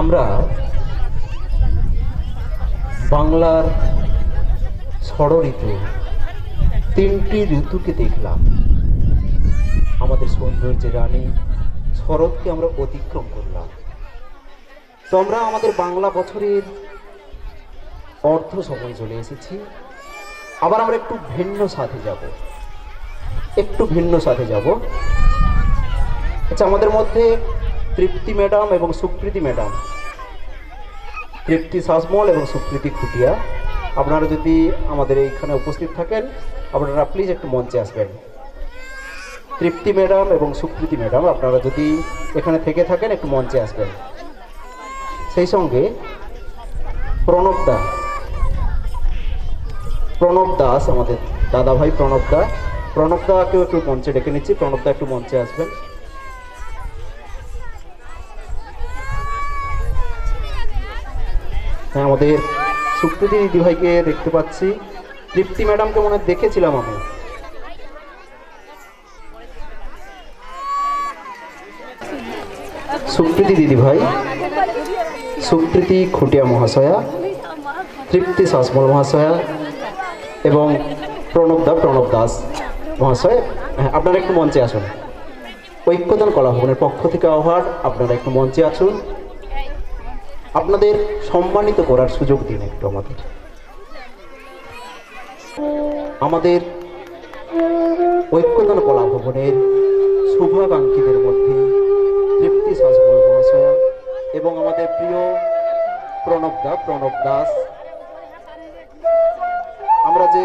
আমরা বাংলার ষড় ঋতু তিনটি ঋতুকে দেখলাম। আমাদের সৌন্দর্যের রানী শরৎকে আমরা অতিক্রম করলাম। তো আমরা আমাদের বাংলা বছরের অর্ধ সময় চলে এসেছি। আবার আমরা একটু ভিন্ন সাথে যাব। একটু ভিন্ন সাথে যাব। আচ্ছা আমাদের মধ্যে তৃপ্তি ম্যাডাম এবং সুপ্রীতি ম্যাডাম। তৃপ্তি শাসমল এবং সুপ্রীতি খুটিয়া। আপনারা যদি আমাদের এইখানে উপস্থিত থাকেন, আপনারা প্লিজ একটু মঞ্চে আসবেন। তৃপ্তি ম্যাডাম এবং সুপ্রীতি ম্যাডাম, আপনারা যদি এখানে থেকে থাকেন, একটু মঞ্চে আসবেন। সেই সঙ্গে প্রণব দা। প্রণব দাস আমাদের দাদা ভাই প্রণব দা। প্রণব দাকেও একটু মঞ্চে ডেকে নিচ্ছি। প্রণব দা একটু মঞ্চে আসবেন। হ্যাঁ আমাদের সুপ্রীতি দিদিভাইকে দেখতে পাচ্ছি। তৃপ্তি ম্যাডামকে মনে দেখেছিলাম আমি। সুপ্রীতি দিদিভাই, সুপ্রীতি খুটিয়া মহাশয়া, তৃপ্তি শাসমল মহাশয়া এবং প্রণব দা, প্রণব দাস মহাশয়। হ্যাঁ আপনারা একটু মঞ্চে আসুন। ঐক্যদান কলা ভবনের পক্ষ থেকে আহ্বান, আপনারা একটু মঞ্চে আসুন। আপনাদের সম্মানিত করার সুযোগ দিন একটু আমাদের। আমাদের ঐক্যদান কলা ভবনের শুভাকাঙ্ক্ষীদের মধ্যে তৃপ্তি শাসমল মহাশয়া এবং আমাদের প্রিয় প্রণব দা, প্রণব দাস। আমরা যে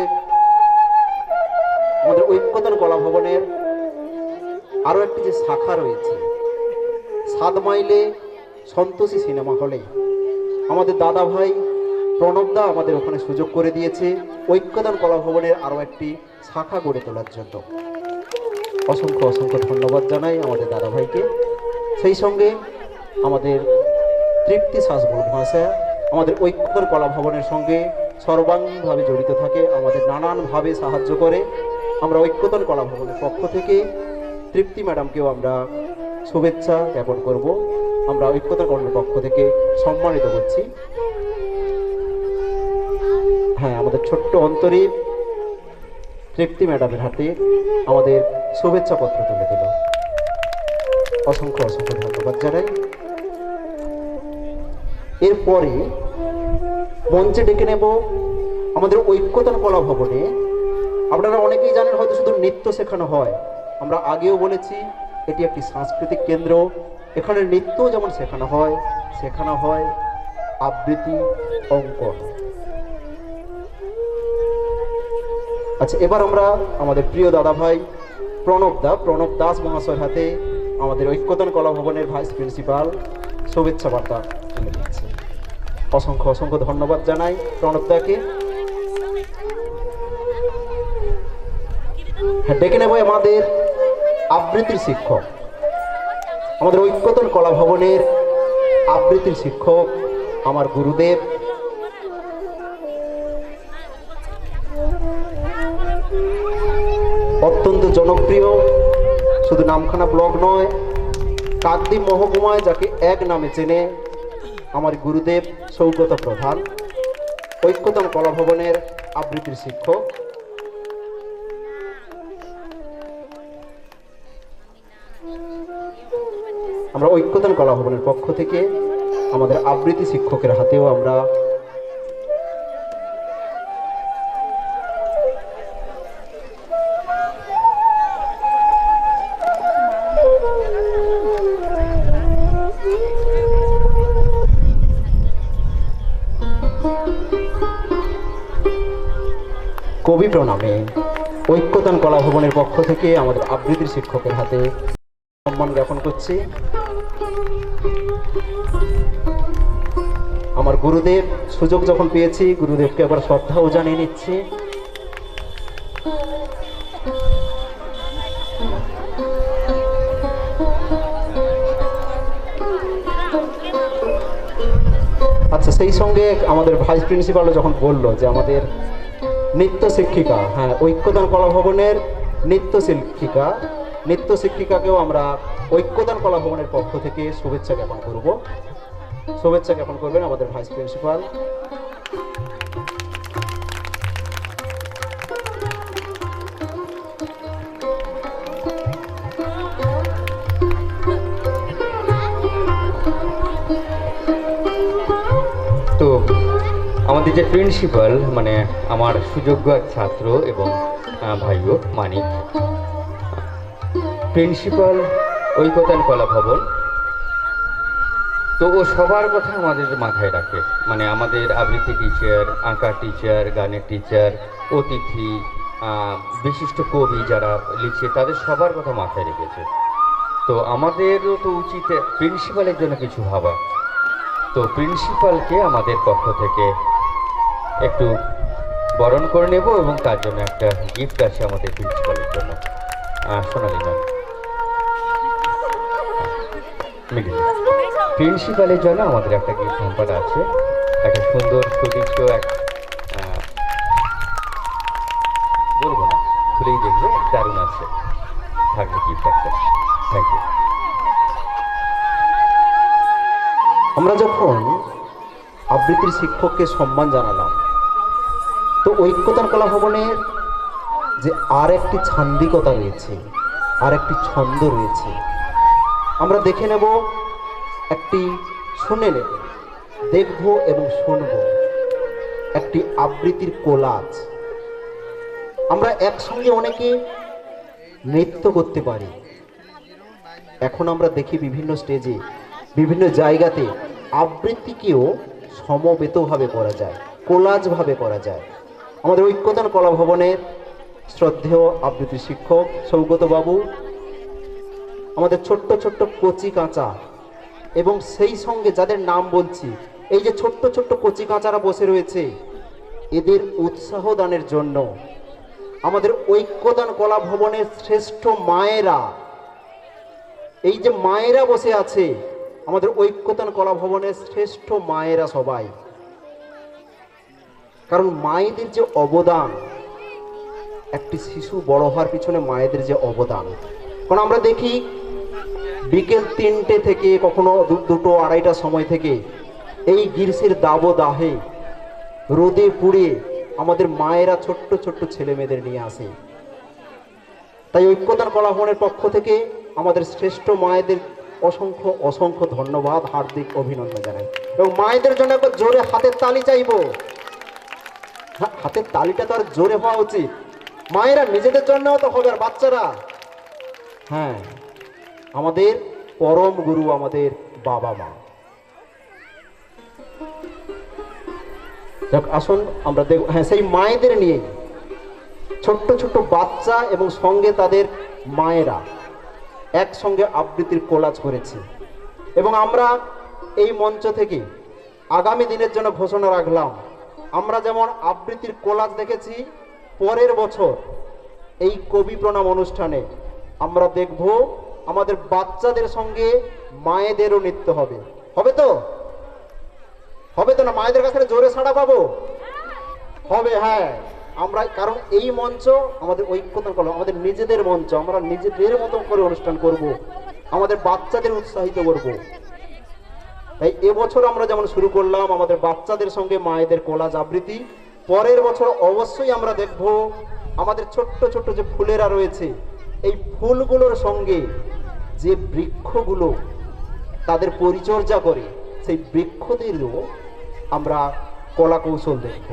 আমাদের ঐক্যদান কলা ভবনের আরও একটি যে শাখা রয়েছে, সাত মাইলে সন্তোষী সিনেমা হলে আমাদের দাদা ভাই প্রণবদা আমাদের ওখানে সুযোগ করে দিয়েছে ঐক্যদান কলা ভবনের আরও একটি শাখা গড়ে তোলার জন্য। অসংখ্য অসংখ্য ধন্যবাদ জানাই আমাদের দাদা ভাইকে। সেই সঙ্গে আমাদের তৃপ্তি শাসবুল ভাষা আমাদের ঐক্যদান কলা ভবনের সঙ্গে সর্বাঙ্গীনভাবে জড়িত থাকে, আমাদের নানানভাবে সাহায্য করে। আমরা ঐক্যদান কলা ভবনের পক্ষ থেকে তৃপ্তি ম্যাডামকেও আমরা শুভেচ্ছা জ্ঞাপন করব। আমরা ঐক্যতা কর্মের পক্ষ থেকে সম্মানিত করছি। হ্যাঁ আমাদের ছোট্ট অন্তরে তৃপ্তি ম্যাডামের হাতে আমাদের শুভেচ্ছা পত্র তুলে দিল। অসংখ্য অসংখ্য ধন্যবাদ জানাই। এরপরে মঞ্চে ডেকে নেব আমাদের ঐক্যতান কলা ভবনে। আপনারা অনেকেই জানেন হয়তো শুধু নৃত্য শেখানো হয়। আমরা আগেও বলেছি, এটি একটি সাংস্কৃতিক কেন্দ্র। এখানে নৃত্য যেমন শেখানো হয় শেখানো হয়, আবৃত্তি, অঙ্কন। আচ্ছা এবার আমরা আমাদের প্রিয় দাদা ভাই প্রণব দা, প্রণব দাস মহাশয়ের হাতে আমাদের ঐক্যতন কলা ভবনের ভাইস প্রিন্সিপাল শুভেচ্ছা বার্তা তুলে দিচ্ছে। অসংখ্য অসংখ্য ধন্যবাদ জানাই প্রণব দাকে। হ্যাঁ ডেকে নেব আমাদের আবৃত্তির শিক্ষক। আমাদের ঐক্যতন কলা ভবনের আবৃত্তির শিক্ষক আমার গুরুদেব। অত্যন্ত জনপ্রিয়, শুধু নামখানা ব্লক নয়, কাকদ্বীপ মহকুমায় যাকে এক নামে চেনে আমার গুরুদেব সৌগত প্রধান ঐক্যতন কলা ভবনের আবৃত্তির শিক্ষক। আমরা ঐক্যদান কলা ভবনের পক্ষ থেকে আমাদের আবৃত্তি শিক্ষকের হাতেও আমরা কবি প্রণামে ঐক্যদান কলা ভবনের পক্ষ থেকে আমাদের আবৃত্তির শিক্ষকের হাতে সম্মান জ্ঞাপন করছি। আমার গুরুদেব সুযোগ যখন পেয়েছি, গুরুদেবকে একবার শ্রদ্ধাও জানিয়ে নিচ্ছি। আচ্ছা সেই সঙ্গে আমাদের ভাইস প্রিন্সিপালও যখন বলল যে আমাদের নৃত্য শিক্ষিকা হ্যাঁ ঐক্যদান কলা ভবনের নৃত্য শিক্ষিকা, নৃত্য শিক্ষিকাকেও আমরা ঐক্যদান কলা ভবনের পক্ষ থেকে শুভেচ্ছা জ্ঞাপন করব। শুভেচ্ছা জ্ঞাপন করবেন আমাদের ভাইস প্রিন্সিপাল। তো, আমাদের যে প্রিন্সিপাল মানে আমার সুযোগ্য এক ছাত্র এবং ভাইও মানিক। প্রিন্সিপাল ঐকতান কলা ভবন। তো ও সবার কথা আমাদের মাথায় রাখে। মানে আমাদের আবৃত্তি টিচার আঁকা টিচার গানের টিচার অতিথি বিশিষ্ট কবি যারা লিখছে, তাদের সবার কথা মাথায় রেখেছে। তো আমাদেরও তো উচিত প্রিন্সিপালের জন্য কিছু ভাবা। তো প্রিন্সিপালকে আমাদের পক্ষ থেকে একটু বরণ করে নেব এবং তার জন্য একটা গিফট আছে আমাদের প্রিন্সিপালের জন্য। সোনালি ম্যাম প্রিন্সিপালের জন্য আমাদের একটা গিফট হ্যাম্পার আছে। একটা সুন্দর সুদৃশ্য এক বলব না খুলেই দেখবে, দারুণ আছে। থাকবে গিফট একটা। থ্যাংক ইউ আমরা যখন আবৃত্তির শিক্ষককে সম্মান জানালাম, তো ঐক্যতান কলা ভবনের যে আর একটি ছান্দিকতা রয়েছে, আর একটি ছন্দ রয়েছে আমরা দেখে নেব একটি শুনে নেব দেখব এবং শুনব একটি আবৃত্তির কোলাজ। আমরা একসঙ্গে অনেকে নৃত্য করতে পারি। এখন আমরা দেখি বিভিন্ন স্টেজে, বিভিন্ন জায়গাতে আবৃত্তিকেও সমবেতভাবে করা যায়, কোলাজভাবে করা যায়। আমাদের ঐক্যদান কলা ভবনের শ্রদ্ধেয় আবৃত্তি শিক্ষক সৌগত বাবু আমাদের ছোট্ট ছোট্ট কচি কাঁচা। এবং সেই সঙ্গে যাদের নাম বলছি, এই যে ছোট্ট ছোট্ট কচি কাঁচারা বসে রয়েছে, এদের উৎসাহ দানের জন্য আমাদের ঐক্যদান কলা ভবনের শ্রেষ্ঠ মায়েরা, এই যে মায়েরা বসে আছে, আমাদের ঐক্যতান কলা ভবনের শ্রেষ্ঠ মায়েরা সবাই। কারণ মায়েদের যে অবদান, একটি শিশু বড় হওয়ার পিছনে মায়েদের যে অবদান। কারণ আমরা দেখি বিকেল তিনটে থেকে কখনো দুটো আড়াইটা সময় থেকে এই গ্রীষ্মের দাবদাহে রোদে পুড়ে আমাদের মায়েরা ছোট্ট ছোট্ট ছেলে মেয়েদের নিয়ে আসে। তাই ঐক্যতার কলাভবনের পক্ষ থেকে আমাদের শ্রেষ্ঠ মায়েদের অসংখ্য অসংখ্য ধন্যবাদ, হার্দিক অভিনন্দন জানাই। এবং মায়েদের জন্য একবার জোরে হাতের তালি চাইব। হাতের তালিটা তো আর জোরে হওয়া উচিত। মায়েরা নিজেদের জন্যও তো হবে আর বাচ্চারা। হ্যাঁ। আমাদের পরম গুরু আমাদের বাবা মা। যাক, আসুন আমরা দেখ হ্যাঁ সেই মায়েদের নিয়ে ছোট্ট ছোট্ট বাচ্চা এবং সঙ্গে তাদের মায়েরা একসঙ্গে আবৃত্তির কোলাজ করেছে। এবং আমরা এই মঞ্চ থেকে আগামী দিনের জন্য ঘোষণা রাখলাম আমরা যেমন আবৃত্তির কোলাজ দেখেছি পরের বছর এই কবি প্রণাম অনুষ্ঠানে আমরা দেখব আমাদের বাচ্চাদের সঙ্গে মায়েদেরও নৃত্য হবে। হবে তো? হবে তো না? মায়েদের কাছে জোরে সাড়া পাবো? হবে হ্যাঁ। আমরা, কারণ এই মঞ্চ আমাদের ঐক্যতা করল, আমাদের নিজেদের মঞ্চ, আমরা নিজেদের মতো করে অনুষ্ঠান করব, আমাদের বাচ্চাদের উৎসাহিত করব। তাই এবছর আমরা যেমন শুরু করলাম, আমাদের বাচ্চাদের সঙ্গে মায়েদের কোলাজ আবৃত্তি, পরের বছর অবশ্যই আমরা দেখব আমাদের ছোট্ট ছোট্ট যে ফুলেরা রয়েছে এই ফুলগুলোর সঙ্গে যে বৃক্ষগুলো তাদের পরিচর্যা করে, সেই বৃক্ষদেরও আমরা কলা কৌশল দেখব।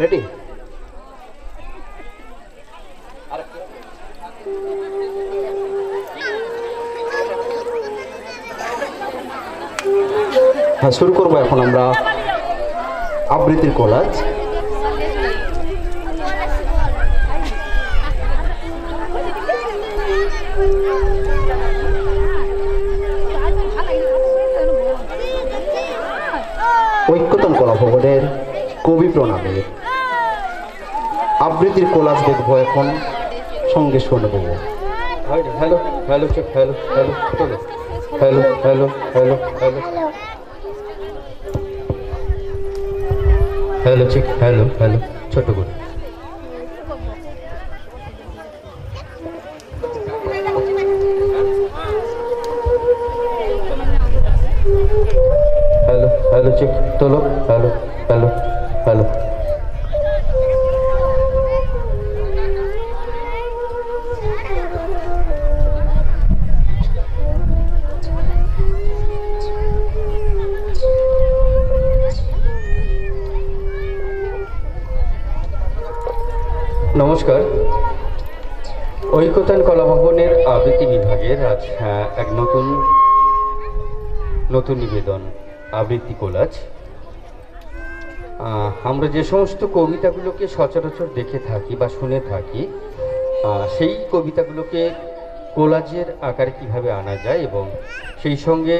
রেডি হ্যাঁ শুরু করব এখন আমরা আবৃত্তির কলাজ ভবনের কবি প্রণামের আবৃত্তির কোলাজ দেখব এখন সঙ্গে শুনব hello hello hello hello hello hello hello hello hello hello check hello hello ছোট করে নমস্কার। ঐকতান কলা ভবনের আবৃত্তি বিভাগের আজ এক নতুন নতুন নিবেদন, আবৃত্তি কোলাজ। আমরা যে সমস্ত কবিতাগুলোকে সচরাচর দেখে থাকি বা শুনে থাকি সেই কবিতাগুলোকে কোলাজের আকারে কীভাবে আনা যায় এবং সেই সঙ্গে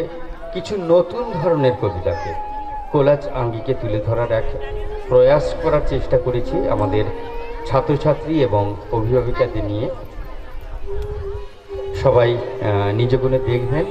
কিছু নতুন ধরনের কবিতাকে, কোলাজ আঙ্গিকে তুলে ধরার এক প্রয়াস করার চেষ্টা করেছি আমাদের ছাত্রছাত্রী এবং অভিভাবিকাদের নিয়ে সবাই নিজগুণে দেখবেন।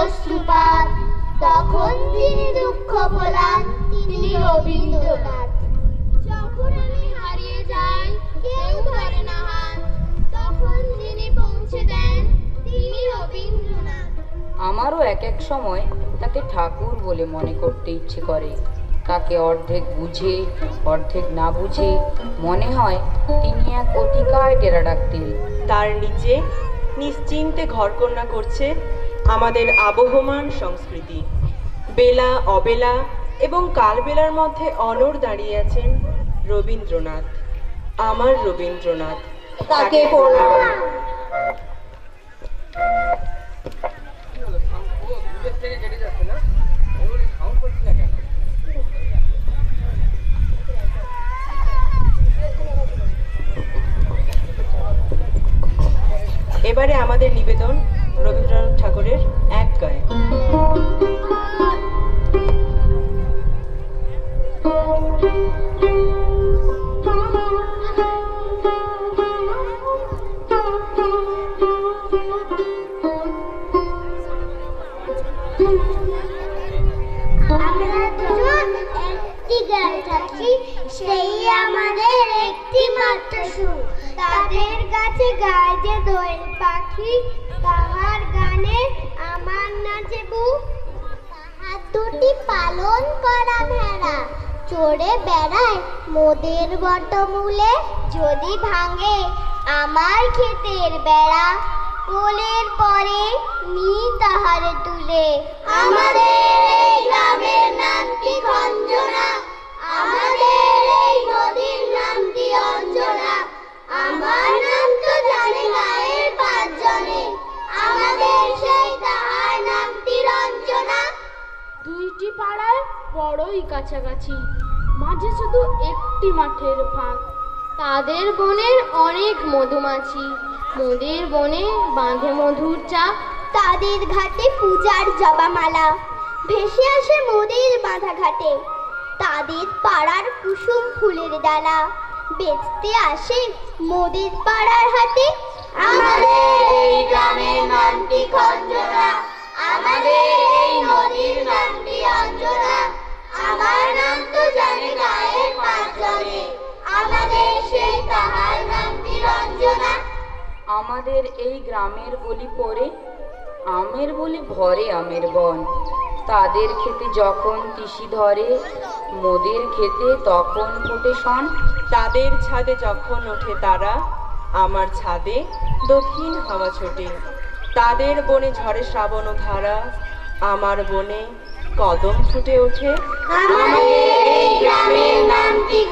অশ্রুপাত তখন তিনি দুঃখ ভোলান তিনি রবীন্দ্রনাথ। যখন আমি হারিয়ে যাই কেউ ধরে না হাত তখন তিনি পৌঁছে দেন তিনি রবীন্দ্রনাথ। আমারও এক এক সময় তাকে ঠাকুর বলে মনে করতে ইচ্ছে করে। তাকে অর্ধেক বুঝে অর্ধেক না বুঝে মনে হয় তিনি এক অতিকায় ডেরা ডাকতেন তার নিচে নিশ্চিন্তে ঘরকন্যা করছে আমাদের আবহমান সংস্কৃতি। বেলা অবেলা এবং কালবেলার মধ্যে অনর দাঁড়িয়ে আছেন রবীন্দ্রনাথ। আমার রবীন্দ্রনাথ। তাকে এবারে আমাদের নিবেদন ঠাকুরের এক গায়ে। সেই আমাদের একটি মাত্র তাদের কাছে গায়ে যে দোয়েল পাখি গানে আমার নাচে বুক তাহার দুটি পালন করা ভেড়া। চড়ে বেড়ায় মোদের বটমূলে, যদি ভাঙে আমার ক্ষেতের বেড়া। কোলের পরে নি তাহারে তুলে আমাদের এই গ্রামের নামটি খঞ্জনা আমাদের এই নদীর নামটি অঞ্জনা? আমার নাম তো জানে গায়ের পাঁচজনে। আমাদের সেই তাহার নামটি রঞ্জনা দুইটি পাড়ায় বড়ই কাছাকাছি মাঝে শুধু একটি মাঠের ফাঁক। তাদের বনের অনেক মধুমাছি মোদের বনে বাঁধে মধুর চাক তাদের ঘাটে পূজার জবামালা ভেসে আসে মোদের বাঁধা ঘাটে। তাদের পাড়ার কুসুম ফুলের ডালা বেচতে আসে মোদের পাড়ার হাটে। আমাদের এই গ্রামের নামটি খঞ্জনা আমাদের এই নদীর নামটি অঞ্জনা আমার নাম তো জানে গায়ের পাঁচজনে আমাদের সেই তাহার নামটি রঞ্জনা। আমাদের এই গ্রামের বলি পরে আমের বলি ভরে আমের বন। তাদের খেতে যখন তিসি ধরে মোদের খেতে তখন ফোটে শন। তাদের ছাদে যখন ওঠে তারা আমার ছাদে দক্ষিণ হাওয়া ছোটে। তাদের বনে ঝড়ে শ্রাবণ ধারা, আমার বনে কদম ফুটে ওঠে। আমাদের এই গ্রামের নামটি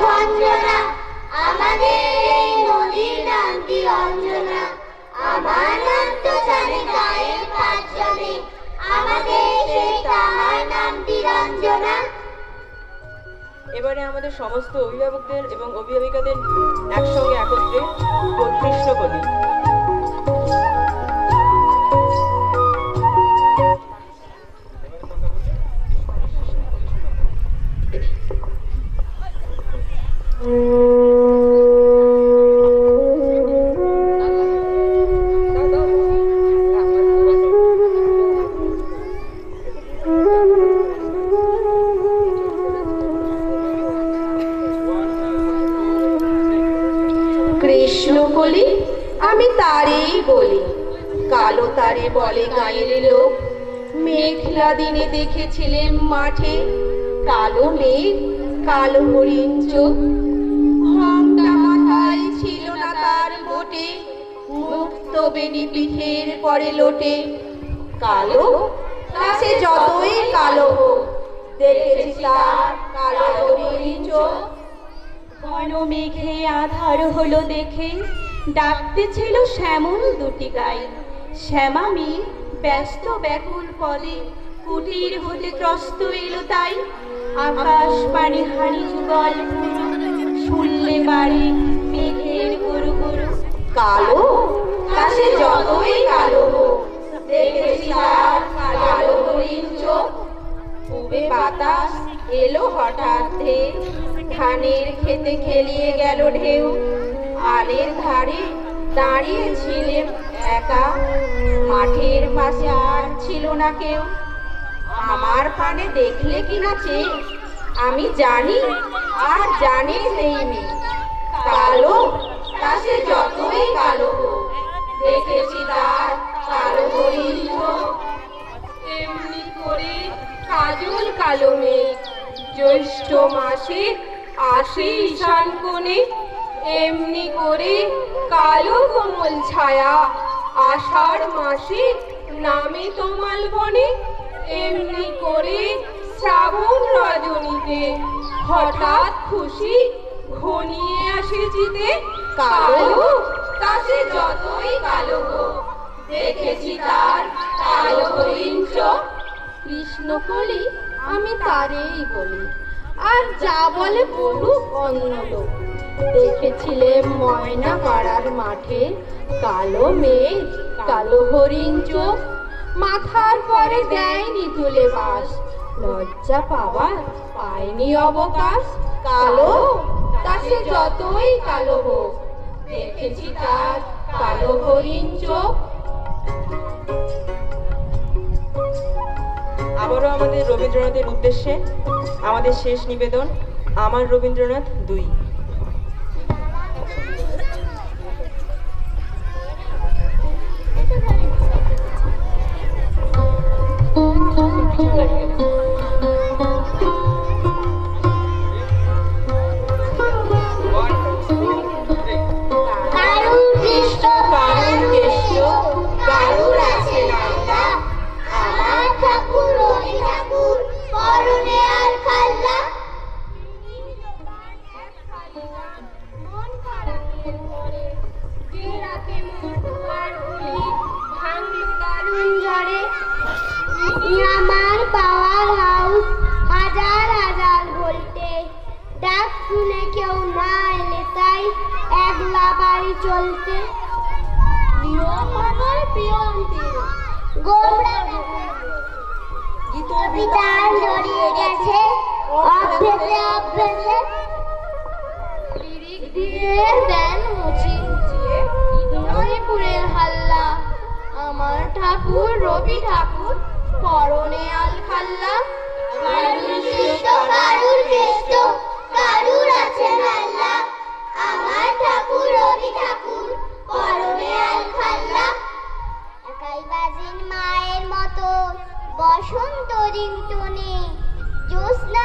আমাদের এই নদীর নামটি এবারে আমাদের সমস্ত অভিভাবকদের এবং অভিভাবিকাদের একসঙ্গে একত্রে প্রতিষ্ঠা কৃষ্ণকলি তারে বলে গায়ের লোক, মেঘলা দিনে দেখেছিলেন মাঠে, কালো মেঘ, কালো হরিণ চোখ। মাথায় ছিল না তার মুক্ত বেনি পিঠের পরে লোটে। কালো? যতই কালো কালো মেঘে আধার হলো দেখে ডাকতেছিল শ্যামল দুটি গাই শ্যামামি ব্যস্ত ব্যাকুল পদে কুটির হতে ত্রস্ত এলো তাই। আকাশ পানি হানি যুগল শুনলে বাড়ি মেঘের গরু গরু কালো? কাছে যতই কালো দেখেছি কালো হরিণ চোখ। পূবে বাতাস এলো হঠাৎ ধানের খেতে খেলিয়ে গেল ঢেউ। আলের ধারে দাঁড়িয়ে ছিলেন একা। মাঠের পাশে আর ছিল না কেউ। আমার পানে দেখলে কি না চেয়ে আমি জানি আর জানি সেই মেয়ে কালো তা সে যতই কালো দেখেছি তার কালো এমনি করে কাজল কালো মেঘ, জ্যৈষ্ঠ মাসে আসে ঈশান কোণে এমনি করে কালো কোমল ছায়া আষাঢ় মাসে নামে তোমাল বনে। এমনি করে শ্রাবণ রজনীতে হঠাৎ খুশি ঘনিয়ে আসে জিতে। কালো, কাছে যতই কালো হোক, দেখেছি তার কালো হরিণ চোখ কৃষ্ণকলি আমি তারেই বলি, আর যা বলে বলুক অন্য লোক। দেখেছিলে ময়না পাড়ার মাঠে কালো মেঘ, কালো হরিণ চোখ, মাথার পরে দেয়নি তুলে বাস। লজ্জা পাওয়ার পায়নি অবকাশ, কালো, তা সে যতই কালো হোক। দেখেছি তার কালো হরিণ চোখ। আবারও আমাদের রবীন্দ্রনাথের উদ্দেশ্যে আমাদের শেষ নিবেদন, আমার রবীন্দ্রনাথ দুই। কারুর চলতে জড়িয়ে গেছে দেন হাল্লা। আমার ঠাকুর রবি ঠাকুর পরনে আল খাল্লা। কারুর কারুর আমার ঠাকুর ঠাকুর মায়ের মতো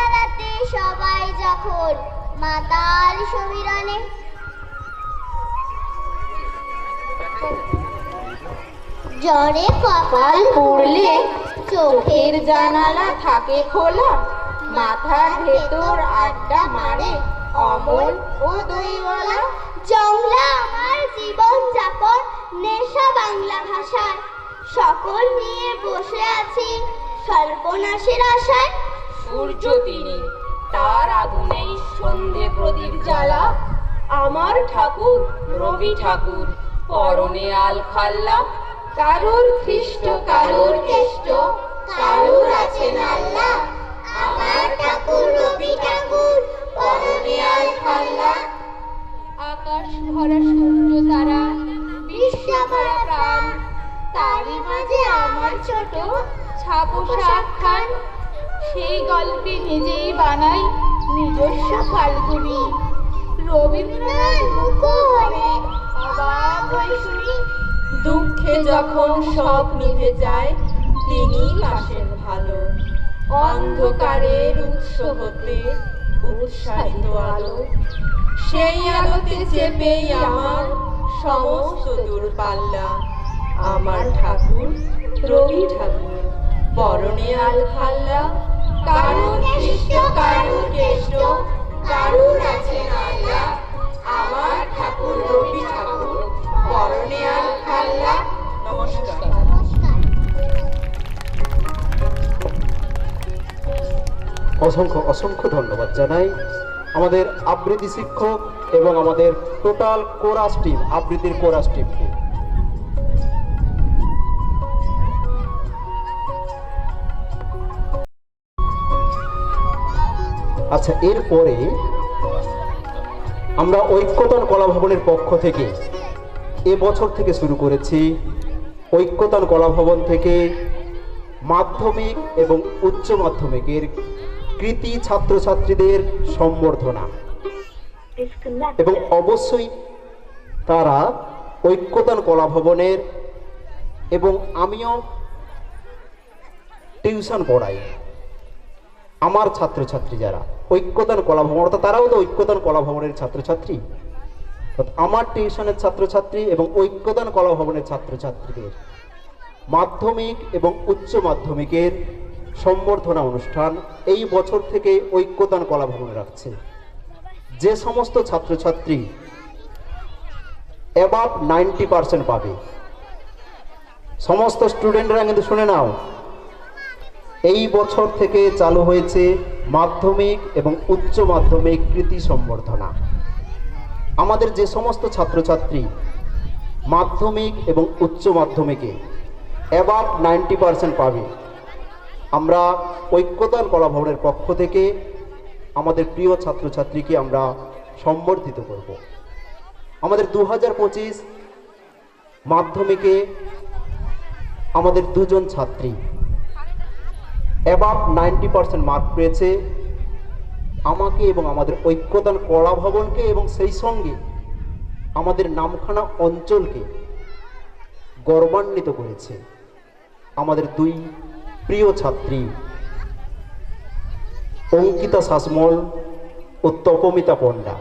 রাতে সবাই যখন জ্বরে কপাল পুড়লে, চোখের জানালা থাকে খোলা। মাথার ভেতর আড্ডা মারে। অমল ও দইওয়ালা। জংলা আমার জীবন যাপন নেশা বাংলা ভাষায়। সকল নিয়ে বসে আছি সর্বনাশের আশায়। সূর্য তিনি তার আগুনেই সন্ধে প্রদীপ জ্বালা। আমার ঠাকুর রবি ঠাকুর পরনে আল খাল্লা। কারুর খ্রিস্ট কারুর খ্রিস্ট কারুর আছেন আল্লাহ আমার ঠাকুর রবি ঠাকুর আকাশ ভরা সূর্য তারা, বিশ্ব ভরা প্রাণ। তারই মাঝে আমার ছোট ছাপো শাক খান। সেই গল্পে নিজেই বানাই নিজস্ব ফাল্গুনি। রবীন্দ্রনাথ হয়ে শুনি, দুঃখে যখন সব নিভে যায় তিনি আসেন ভালো। অন্ধকারের উৎস হতে উৎসাহিত আলো। সেই আলোতে চেপেই আমার সমস্ত দূরপাল্লা। আমার ঠাকুর, রবি ঠাকুর বরণে আল খাল্লা। কারুর কৃষ্ণ কারুর কেষ্ট, কারুর আছেন আল্লাহ আমার ঠাকুর, রবি ঠাকুর বরণে আল অসংখ্য অসংখ্য ধন্যবাদ জানাই। আমাদের আবৃত্তি শিক্ষক এবং আমাদের টোটাল কোরাস টিম, আবৃত্তির কোরাস টিমকে। আচ্ছা এরপরে আমরা ঐক্যতন কলা ভবনের পক্ষ থেকে এ বছর থেকে শুরু করেছি ঐক্যতন কলা ভবন থেকে মাধ্যমিক এবং উচ্চ মাধ্যমিকের কৃতি ছাত্রছাত্রীদের সম্বর্ধনা। এবং অবশ্যই তারা ঐক্যতান কলা ভবনের এবং আমিও টিউশন পড়াই। আমার ছাত্রছাত্রী যারা ঐক্যতান কলা ভবন অর্থাৎ তারাও তো ঐক্যতান কলা ভবনের ছাত্রছাত্রী। অর্থাৎ আমার টিউশনের ছাত্রছাত্রী এবং ঐক্যদান কলা ভবনের ছাত্রছাত্রীদের মাধ্যমিক এবং উচ্চ মাধ্যমিকের সম্বর্ধনা অনুষ্ঠান এই বছর থেকে ঐক্যদান কলা ভবন রাখছে। যে সমস্ত ছাত্রছাত্রী অ্যাবাভ নাইনটি পার্সেন্ট পাবে। সমস্ত স্টুডেন্টরা কিন্তু শুনে নাও, এই বছর থেকে চালু হয়েছে মাধ্যমিক এবং উচ্চ মাধ্যমিক কৃতি সম্বর্ধনা। আমাদের যে সমস্ত ছাত্রছাত্রী মাধ্যমিক এবং উচ্চ মাধ্যমিকে অ্যাবাভ নাইনটি পার্সেন্ট পাবে। আমরা ঐক্যতান কলা ভবনের পক্ষ থেকে আমাদের প্রিয় ছাত্রছাত্রীকে আমরা সম্বর্ধিত করব। আমাদের দু পঁচিশ মাধ্যমিকে আমাদের দুজন ছাত্রী। অ্যাবাভ নাইনটি পার্সেন্ট মার্ক পেয়েছে আমাকে এবং আমাদের ঐক্যদান কলা ভবনকে এবং সেই সঙ্গে আমাদের নামখানা অঞ্চলকে গর্বান্বিত করেছে। আমাদের দুই প্রিয় ছাত্রী, অঙ্কিতা শাসমল ও তপমিতা পণ্ডা।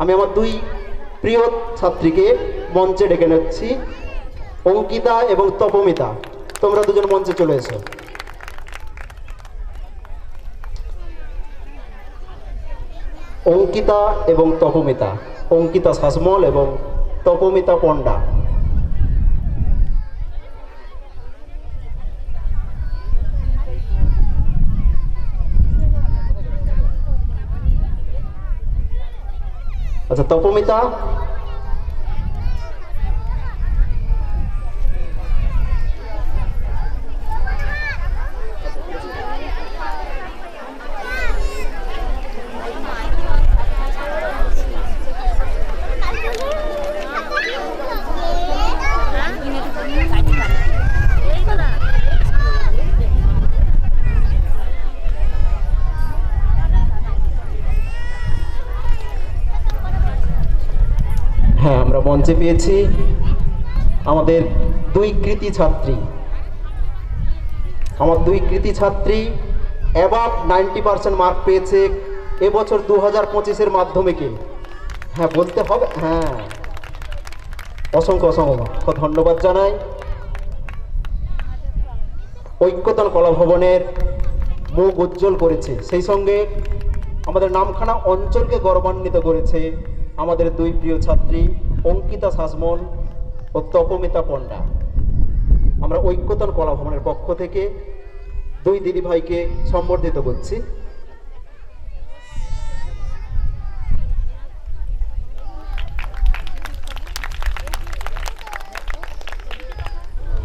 আমি আমার দুই প্রিয় ছাত্রীকে মঞ্চে ডেকে নিচ্ছি। অঙ্কিতা এবং তপমিতা, তোমরা দুজন মঞ্চে চলে এসো। অঙ্কিতা এবং তপমিতা, অঙ্কিতা শাসমল এবং তপমিতা পণ্ডা। আচ্ছা তপমিতা হ্যাঁ আমরা মঞ্চে পেয়েছি আমাদের দুই কৃতি ছাত্রী। আমার দুই কৃতি ছাত্রী অ্যাবাভ নাইনটি পার্সেন্ট মার্ক পেয়েছে এবছর দু হাজার পঁচিশের মাধ্যমিকে। হ্যাঁ বলতে হবে হ্যাঁ। অসংখ্য অসংখ্য ধন্যবাদ জানাই। ঐক্যতান কলা ভবনের মুখ উজ্জ্বল করেছে। সেই সঙ্গে আমাদের নামখানা অঞ্চলকে গৌরবান্বিত করেছে আমাদের দুই প্রিয় ছাত্রী। অঙ্কিতা শাসমল ও তপমিতা পণ্ডা। আমরা ঐক্যতন কলা ভবনের পক্ষ থেকে দুই দিদি ভাইকে সম্বর্ধিত করছি।